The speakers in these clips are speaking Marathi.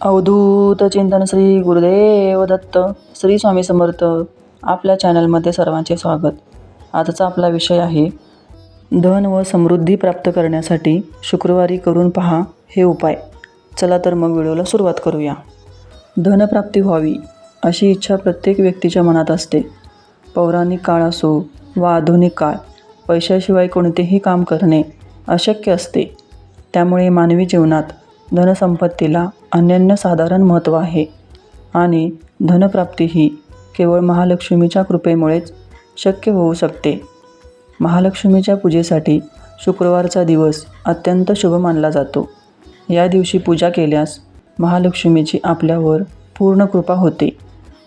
अवधूत चिंतन श्री गुरुदेव दत्त श्री स्वामी समर्थ आपल्या चॅनलमध्ये सर्वांचे स्वागत. आजचा आपला विषय आहे धन व समृद्धी प्राप्त करण्यासाठी शुक्रवारी करून पहा हे उपाय. चला तर मग व्हिडिओला सुरुवात करूया. धनप्राप्ती व्हावी अशी इच्छा प्रत्येक व्यक्तीच्या मनात असते. पौराणिक काळ असो वा आधुनिक काळ पैशाशिवाय कोणतेही काम करणे अशक्य असते. त्यामुळे मानवी जीवनात धनसंपत्तीला अनन्यसाधारण महत्त्व आहे. आणि धनप्राप्ती ही केवळ महालक्ष्मीच्या कृपेमुळेच शक्य होऊ शकते. महालक्ष्मीच्या पूजेसाठी शुक्रवारचा दिवस अत्यंत शुभ मानला जातो. या दिवशी पूजा केल्यास महालक्ष्मीची आपल्यावर पूर्ण कृपा होते.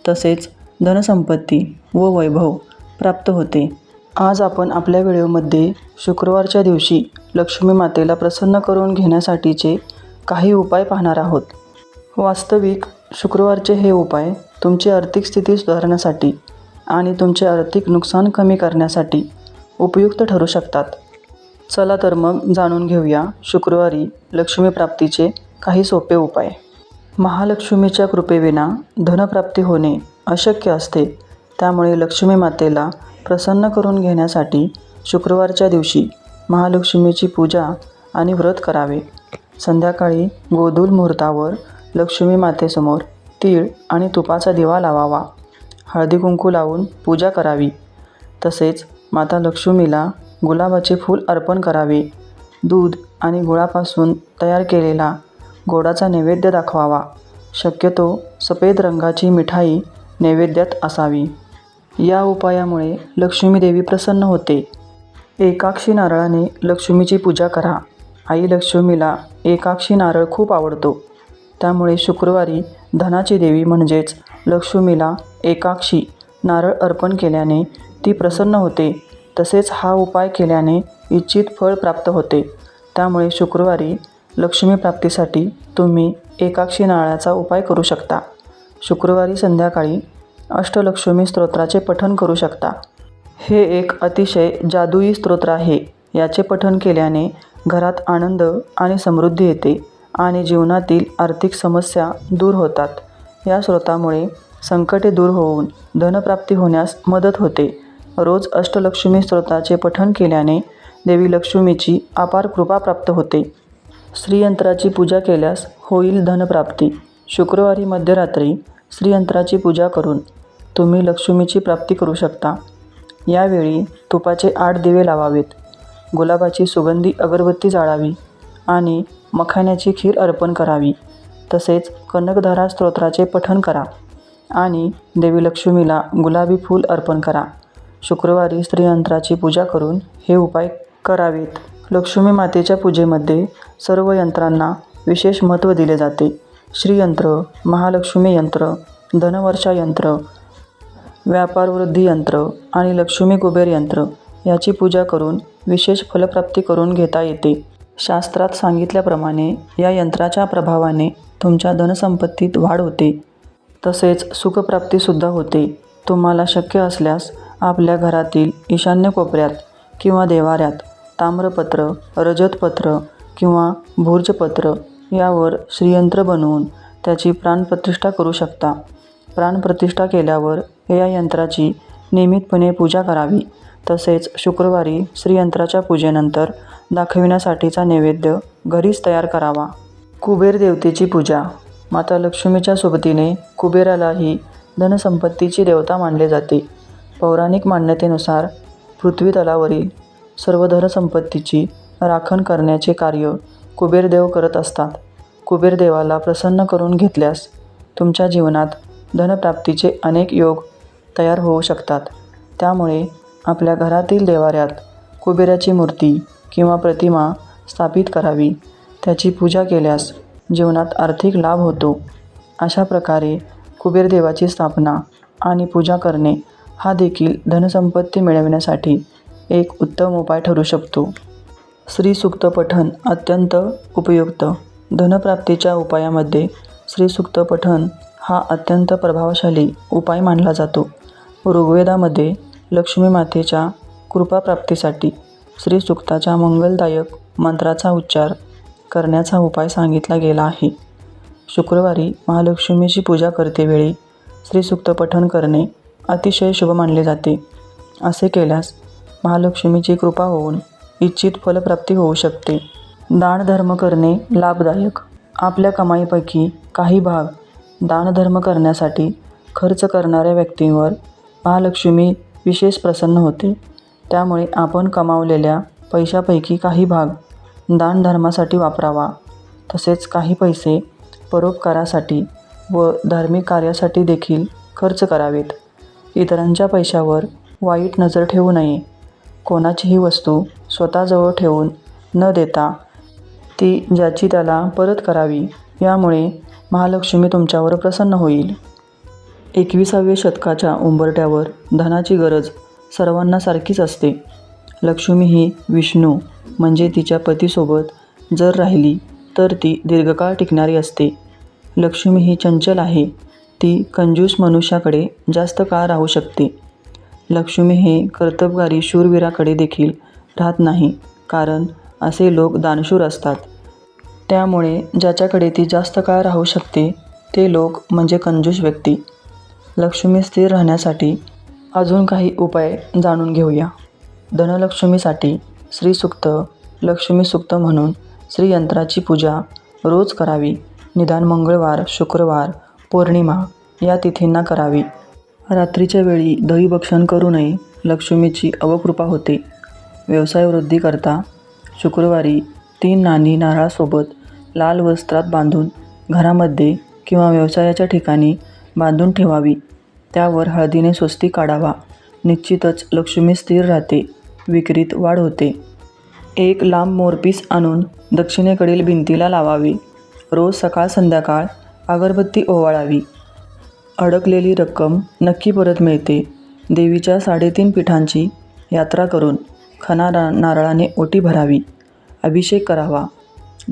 तसेच धनसंपत्ती व वैभव प्राप्त होते. आज आपण आपल्या व्हिडिओमध्ये शुक्रवारच्या दिवशी लक्ष्मी मातेला प्रसन्न करून घेण्यासाठीचे काही उपाय पाहणार आहोत. वास्तविक शुक्रवारचे हे उपाय तुमची आर्थिक स्थिती सुधारण्यासाठी आणि तुमचे आर्थिक नुकसान कमी करण्यासाठी उपयुक्त ठरू शकतात. चला तर मग जाणून घेऊया शुक्रवारी लक्ष्मी प्राप्तीचे काही सोपे उपाय. महालक्ष्मीच्या कृपेविना धनप्राप्ती होणे अशक्य असते. त्यामुळे लक्ष्मी मातेला प्रसन्न करून घेण्यासाठी शुक्रवारच्या दिवशी महालक्ष्मीची पूजा आणि व्रत करावे. संध्याकाळी गोधूल मुहूर्तावर लक्ष्मी मातेसमोर तीळ आणि तुपाचा दिवा लावावा. हळदी कुंकू लावून पूजा करावी. तसेच माता लक्ष्मीला गुलाबाचे फूल अर्पण करावे. दूध आणि गुळापासून तयार केलेला गोडाचा नैवेद्य दाखवावा. शक्यतो सफेद रंगाची मिठाई नैवेद्यात असावी. या उपायामुळे लक्ष्मीदेवी प्रसन्न होते. एकाक्षी नारळाने लक्ष्मीची पूजा करा. आई लक्ष्मीला एकाक्षी नारळ खूप आवडतो. त्यामुळे शुक्रवारी धनाची देवी म्हणजेच लक्ष्मीला एकाक्षी नारळ अर्पण केल्याने ती प्रसन्न होते. तसेच हा उपाय केल्याने इच्छित फळ प्राप्त होते. त्यामुळे शुक्रवारी लक्ष्मी प्राप्तीसाठी तुम्ही एकाक्षी नारळाचा उपाय करू शकता. शुक्रवारी संध्याकाळी अष्टलक्ष्मी स्तोत्राचे पठण करू शकता. हे एक अतिशय जादुई स्तोत्र आहे. याचे पठण केल्याने घरात आनंद आणि समृद्धी येते आणि जीवनातील आर्थिक समस्या दूर होतात. या स्रोतामुळे संकटे दूर होऊन धनप्राप्ती होण्यास मदत होते. रोज अष्टलक्ष्मी स्तोत्राचे पठण केल्याने देवी लक्ष्मीची अपार कृपा प्राप्त होते. श्रीयंत्राची पूजा केल्यास होईल धनप्राप्ती. शुक्रवारी मध्यरात्री श्रीयंत्राची पूजा करून तुम्ही लक्ष्मीची प्राप्ती करू शकता. यावेळी तुपाचे आठ दिवे लावावेत. गुलाबाची सुगंधी अगरबत्ती जाळावी आणि मखाण्याची खीर अर्पण करावी. तसेच कनकधारा स्तोत्राचे पठण करा आणि देवी लक्ष्मीला गुलाबी फूल अर्पण करा. शुक्रवारी स्त्रीयंत्राची पूजा करून हे उपाय करावेत. लक्ष्मी मातेच्या पूजेमध्ये सर्व यंत्रांना विशेष महत्त्व दिले जाते. श्रीयंत्र महालक्ष्मी यंत्र धनवर्षा यंत्र व्यापारवृद्धी यंत्र आणि लक्ष्मी कुबेर यंत्र याची पूजा करून विशेष फलप्राप्ती करून घेता येते. शास्त्रात सांगितल्याप्रमाणे या यंत्राच्या प्रभावाने तुमच्या धनसंपत्तीत वाढ होते. तसेच सुखप्राप्तीसुद्धा होते. तुम्हाला शक्य असल्यास आपल्या घरातील ईशान्य कोपऱ्यात किंवा देवाऱ्यात ताम्रपत्र रजतपत्र किंवा भूर्जपत्र यावर श्रीयंत्र बनवून त्याची प्राणप्रतिष्ठा करू शकता. प्राणप्रतिष्ठा केल्यावर या यंत्राची नियमितपणे पूजा करावी. तसेच शुक्रवारी श्रीयंत्राच्या पूजेनंतर दाखविण्यासाठीचा नैवेद्य घरीच तयार करावा. कुबेर देवतेची पूजा. माता लक्ष्मीच्या सोबतीने कुबेरालाही धनसंपत्तीची देवता मानले जाते. पौराणिक मान्यतेनुसार पृथ्वी तलावरील सर्व धनसंपत्तीची राखण करण्याचे कार्य कुबेरदेव करत असतात. कुबेरदेवाला प्रसन्न करून घेतल्यास तुमच्या जीवनात धनप्राप्तीचे अनेक योग तयार होऊ शकतात. त्यामुळे आपल्या घरातील देवाऱ्यात कुबेराची मूर्ती किंवा प्रतिमा स्थापित करावी. त्याची पूजा केल्यास जीवनात आर्थिक लाभ होतो. अशा प्रकारे कुबेरदेवाची स्थापना आणि पूजा करणे हा देखील धनसंपत्ती मिळविण्यासाठी एक उत्तम उपाय ठरू शकतो. श्रीसुक्त पठण अत्यंत उपयुक्त. धनप्राप्तीच्या उपायामध्ये श्रीसुक्त पठण हा अत्यंत प्रभावशाली उपाय मानला जातो. ऋग्वेदामध्ये लक्ष्मी मातेच्या कृपाप्राप्तीसाठी श्रीसुक्ताच्या मंगलदायक मंत्राचा उच्चार करण्याचा उपाय सांगितला गेला आहे. शुक्रवारी महालक्ष्मीची पूजा करतेवेळी श्रीसुक्त श्रीसूक्त पठण करणे अतिशय शुभ मानले जाते. असे केल्यास महालक्ष्मीची कृपा होऊन इच्छित फलप्राप्ती होऊ शकते. दानधर्म करणे लाभदायक. आपल्या कमाईपैकी काही भाग दानधर्म करण्यासाठी खर्च करणाऱ्या व्यक्तींवर महालक्ष्मी विशेष प्रसन्न होते. त्यामुळे आपण कमावलेल्या पैशापैकी काही भाग दानधर्मासाठी वापरावा. तसेच काही पैसे परोपकारासाठी व धार्मिक कार्यासाठी देखील खर्च करावेत. इतरांच्या पैशावर वाईट नजर ठेवू नये. कोणाचीही वस्तू स्वतःजवळ ठेवून न देता ती ज्याची त्याला परत करावी यामुळे महालक्ष्मी तुमच्यावर प्रसन्न होईल. एकविसाव्या शतकाच्या उंबरट्यावर धनाची गरज सर्वांना सारखीच असते. लक्ष्मी ही विष्णू म्हणजे तिच्या पतीसोबत जर राहिली तर ती दीर्घकाळ टिकणारी असते. लक्ष्मी ही चंचल आहे. ती कंजूस मनुष्याकडे जास्त काळ राहू शकते. लक्ष्मी हे कर्तबगारी शूरवीराकडे देखील राहत नाही कारण असे लोक दानशूर असतात. त्यामुळे ज्याच्याकडे ती जास्त काळ राहू शकते ते लोक म्हणजे कंजूस व्यक्ती. लक्ष्मी स्थिर राहण्यासाठी अजून काही उपाय जाणून घेऊया. धनलक्ष्मीसाठी श्रीसुक्त लक्ष्मी सुक्त म्हणून श्रीयंत्राची पूजा रोज करावी. निदान मंगळवार शुक्रवार पौर्णिमा या तिथींना करावी. रात्रीच्या वेळी दहीभक्षण करू नये लक्ष्मीची अवकृपा होते. व्यवसाय वृद्धी करता शुक्रवारी तीन नाणी नारळासोबत लाल वस्त्रात बांधून घरामध्ये किंवा व्यवसायाच्या ठिकाणी बांधून ठेवावी. त्यावर हळदीने स्वस्ती काढावा. निश्चितच लक्ष्मी स्थिर राहते. विक्रीत वाढ होते. एक लांब मोरपीस आणून दक्षिणेकडील भिंतीला लावावी. रोज सकाळ संध्याकाळ अगरबत्ती ओवाळावी. अडकलेली रक्कम नक्की परत मिळते. देवीच्या साडेतीन पीठांची यात्रा करून खना नारळाने ओटी भरावी. अभिषेक करावा.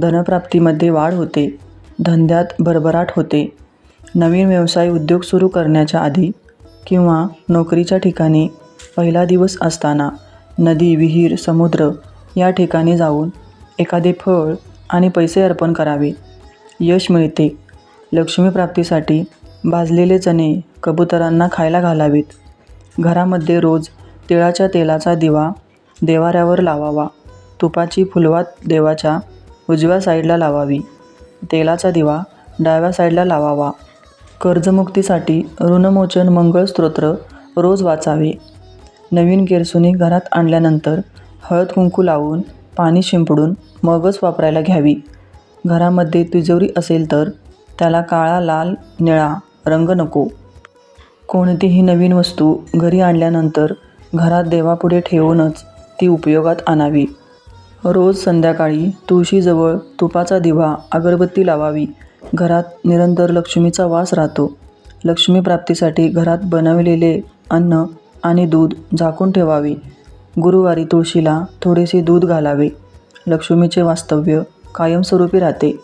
धनप्राप्तीमध्ये वाढ होते. धंद्यात भरभराट होते. नवीन व्यवसाय उद्योग सुरू करण्याच्या आधी किंवा नोकरीच्या ठिकाणी पहिला दिवस असताना नदी विहीर समुद्र या ठिकाणी जाऊन एखादे फळ आणि पैसे अर्पण करावे. यश मिळते. लक्ष्मीप्राप्तीसाठी भाजलेले चणे कबुतरांना खायला घालावेत. घरामध्ये रोज तिळाच्या तेलाचा दिवा देवाऱ्यावर लावावा. तुपाची फुलवात देवाच्या उजव्या साईडला लावावी. तेलाचा दिवा डाव्या साईडला लावावा. कर्जमुक्तीसाठी ऋणमोचन मंगळस्तोत्र रोज वाचावे. नवीन गेरसुनी घरात आणल्यानंतर हळद कुंकू लावून पाणी शिंपडून मगच वापरायला घ्यावी. घरामध्ये तिजोरी असेल तर त्याला काळा लाल निळा रंग नको. कोणतीही नवीन वस्तू घरी आणल्यानंतर घरात देवापुढे ठेवूनच ती उपयोगात आणावी. रोज संध्याकाळी तुळशीजवळ तुपाचा दिवा अगरबत्ती लावावी. घरात निरंतर लक्ष्मीचा वास राहतो. लक्ष्मी प्राप्तीसाठी घरात बनविलेले अन्न आणि दूध झाकून ठेवावे. गुरुवारी तुळशीला थोडेसे दूध घालावे. लक्ष्मीचे वास्तव्य कायमस्वरूपी राहते.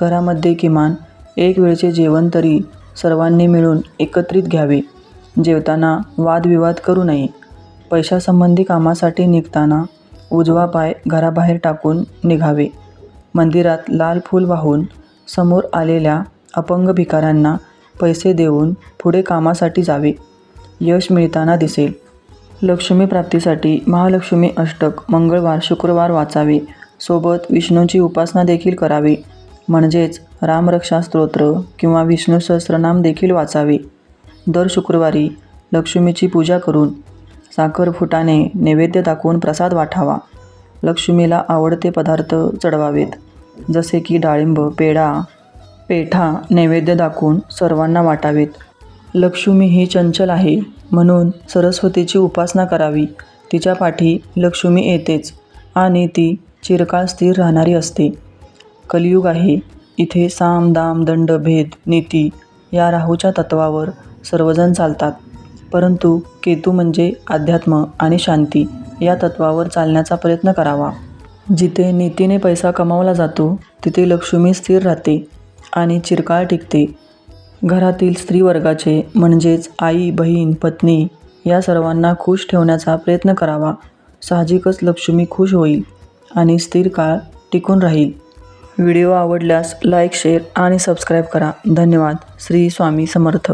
घरामध्ये किमान एक वेळचे जेवण तरी सर्वांनी मिळून एकत्रित घ्यावे. जेवताना वादविवाद करू नये. पैशासंबंधी कामासाठी निघताना उजवा पाय घराबाहेर टाकून निघावे. मंदिरात लाल फूल वाहून समोर आलेल्या अपंग भिकाऱ्यांना पैसे देऊन पुढे कामासाठी जावे. यश मिळताना दिसेल. लक्ष्मी प्राप्तीसाठी महालक्ष्मी अष्टक मंगळवार शुक्रवार वाचावे. सोबत विष्णूची उपासना देखील करावी. म्हणजेच रामरक्षा स्तोत्र किंवा विष्णू सहस्रनाम देखील वाचावे. दर शुक्रवारी लक्ष्मीची पूजा करून साखर फुटाने नैवेद्य दाखवून प्रसाद वाटावा लक्ष्मीला आवडते पदार्थ चढवावेत. जसे की डाळिंब पेढा पेठा नैवेद्य दाखवून सर्वांना वाटावेत. लक्ष्मी ही चंचल आहे म्हणून सरस्वतीची उपासना करावी. तिच्या पाठी लक्ष्मी येतेच आणि ती चिरकाळ स्थिर राहणारी असते. कलियुग आहे. इथे साम दाम दंड भेद नीती या राहूच्या तत्वावर सर्वजण चालतात. परंतु केतू म्हणजे अध्यात्म आणि शांती या तत्वावर चालण्याचा प्रयत्न करावा. जिथे नीतीने पैसा कमावला जातो तिथे लक्ष्मी स्थिर राहते आणि चिरकाळ टिकते. घरातील स्त्रीवर्गाचे म्हणजेच आई बहीण पत्नी या सर्वांना खुश ठेवण्याचा प्रयत्न करावा. साहजिकच लक्ष्मी खुश होईल आणि स्थिर काळ टिकून राहील. व्हिडिओ आवडल्यास लाईक शेअर आणि सबस्क्राईब करा. धन्यवाद. श्री स्वामी समर्थ.